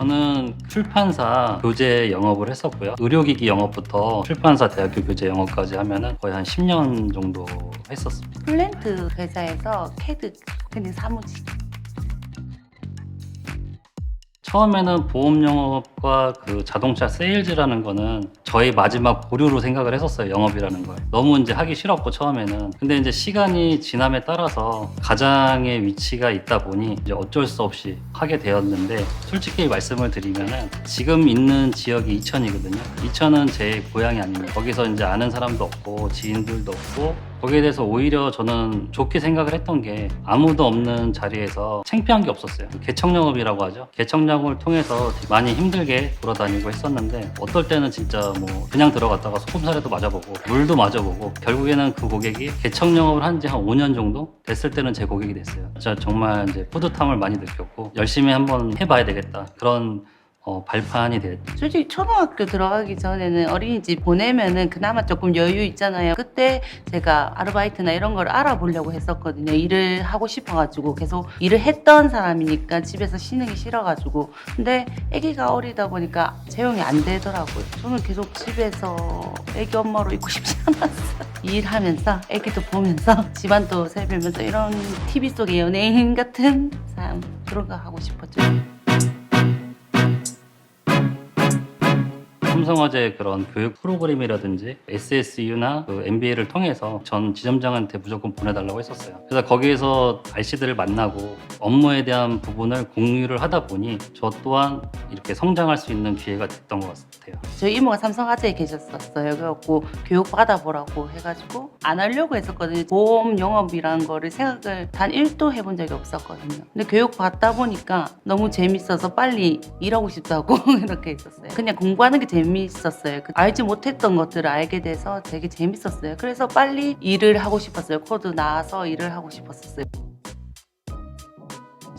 저는 출판사 교재 영업을 했었고요. 의료기기 영업부터 출판사 대학교 교재 영업까지 하면은 거의 한 10년 정도 했었습니다. 플랜트 회사에서 캐드 그냥 사무직. 처음에는 보험 영업 과 그 자동차 세일즈라는 거는 저희 마지막 보류로 생각을 했었어요. 영업이라는 걸. 너무 이제 하기 싫었고 처음에는. 근데 이제 시간이 지남에 따라서 가장의 위치가 있다 보니 이제 어쩔 수 없이 하게 되었는데 솔직히 말씀을 드리면은 지금 있는 지역이 이천이거든요. 이천은 제 고향이 아닙니다. 거기서 이제 아는 사람도 없고 지인들도 없고 거기에 대해서 오히려 저는 좋게 생각을 했던 게 아무도 없는 자리에서 창피한 게 없었어요. 개척 영업이라고 하죠. 개척 영업을 통해서 많이 힘들게 돌아다니고 했었는데 어떨 때는 진짜 뭐 그냥 들어갔다가 소금사례도 맞아보고 물도 맞아보고 결국에는 그 고객이 개척 영업을 한 지 한 5년 정도 됐을 때는 제 고객이 됐어요. 진짜 정말 이제 뿌듯함을 많이 느꼈고 열심히 한번 해봐야 되겠다 그런 어, 발판이 됐죠. 솔직히 초등학교 들어가기 전에는 어린이집 보내면은 그나마 조금 여유 있잖아요. 그때 제가 아르바이트나 이런 걸 알아보려고 했었거든요. 일을 하고 싶어가지고 계속 일을 했던 사람이니까 집에서 쉬는 게 싫어가지고. 근데 아기가 어리다 보니까 채용이 안 되더라고요. 저는 계속 집에서 아기 엄마로 있고 싶지 않았어요. 일하면서 아기도 보면서 집안도 살피면서 이런 TV 속의 연예인 같은 삶 그런 거 하고 싶었죠. 삼성화재 그런 교육 프로그램이라든지 SSU나 그 MBA를 통해서 전 지점장한테 무조건 보내달라고 했었어요. 그래서 거기에서 RC들을 만나고 업무에 대한 부분을 공유를 하다 보니 저 또한 이렇게 성장할 수 있는 기회가 됐던 것 같아요. 저희 이모가 삼성화재에 계셨었어요. 그래갖고 교육 받아보라고 해가지고 안 하려고 했었거든요. 보험 영업이라는 거를 생각을 단 1도 해본 적이 없었거든요. 근데 교육 받다 보니까 너무 재밌어서 빨리 일하고 싶다고 이렇게 있었어요. 그냥 공부하는 게 재밌 었어요. 그 알지 못했던 것들을 알게 돼서 되게 재밌었어요. 그래서 빨리 일을 하고 싶었어요. 코드 나와서 일을 하고 싶었어요.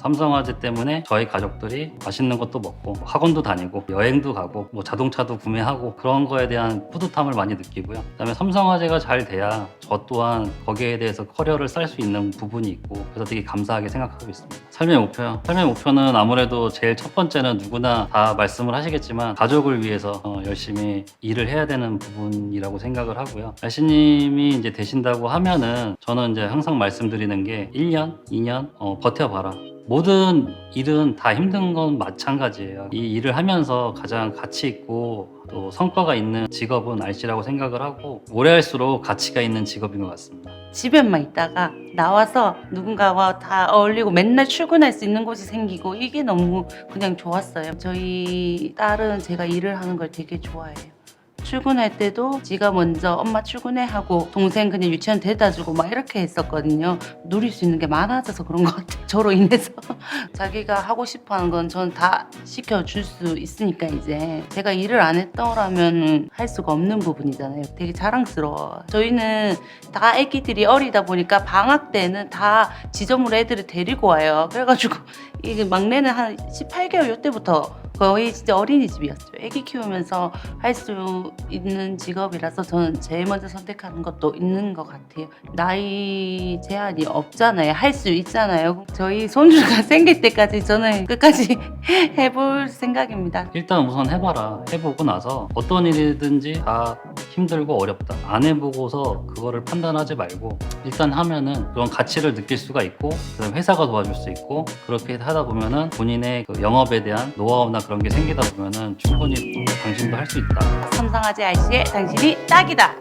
삼성화재 때문에 저희 가족들이 맛있는 것도 먹고 학원도 다니고 여행도 가고 뭐 자동차도 구매하고 그런 거에 대한 뿌듯함을 많이 느끼고요. 그다음에 삼성화재가 잘 돼야 저 또한 거기에 대해서 커리어를 쌓을 수 있는 부분이 있고 그래서 되게 감사하게 생각하고 있습니다. 삶의 목표요. 삶의 목표는 아무래도 제일 첫 번째는 누구나 다 말씀을 하시겠지만 가족을 위해서 어, 열심히 일을 해야 되는 부분이라고 생각을 하고요. 날씨님이 이제 되신다고 하면은 저는 이제 항상 말씀드리는 게 1년, 2년 어, 버텨봐라. 모든 일은 다 힘든 건 마찬가지예요. 이 일을 하면서 가장 가치 있고 또 성과가 있는 직업은 RC라고 생각을 하고 오래 할수록 가치가 있는 직업인 것 같습니다. 집에만 있다가 나와서 누군가와 다 어울리고 맨날 출근할 수 있는 곳이 생기고 이게 너무 그냥 좋았어요. 저희 딸은 제가 일을 하는 걸 되게 좋아해요. 출근할 때도 지가 먼저 엄마 출근해 하고 동생 그냥 유치원 데려다 주고 막 이렇게 했었거든요. 누릴 수 있는 게 많아져서 그런 것 같아요. 저로 인해서 자기가 하고 싶어 하는 건 저는 다 시켜줄 수 있으니까 이제 제가 일을 안 했더라면 할 수가 없는 부분이잖아요. 되게 자랑스러워. 저희는 다 애기들이 어리다 보니까 방학 때는 다 지점으로 애들을 데리고 와요. 그래가지고 이게 막내는 한 18개월 요때부터 거의 진짜 어린이집이었죠. 애기 키우면서 할 수 있는 직업이라서 저는 제일 먼저 선택하는 것도 있는 것 같아요. 나이 제한이 없잖아요. 할 수 있잖아요. 저희 손주가 생길 때까지 저는 끝까지 해볼 생각입니다. 일단 우선 해봐라. 해보고 나서 어떤 일이든지 다 힘들고 어렵다. 안 해보고서 그거를 판단하지 말고 일단 하면은 그런 가치를 느낄 수가 있고 그다음 회사가 도와줄 수 있고 그렇게 하다 보면은 본인의 그 영업에 대한 노하우나 그런 게 생기다 보면은 충분히 당신도 할 수 있다. 삼성화재 IC의 당신이 딱이다.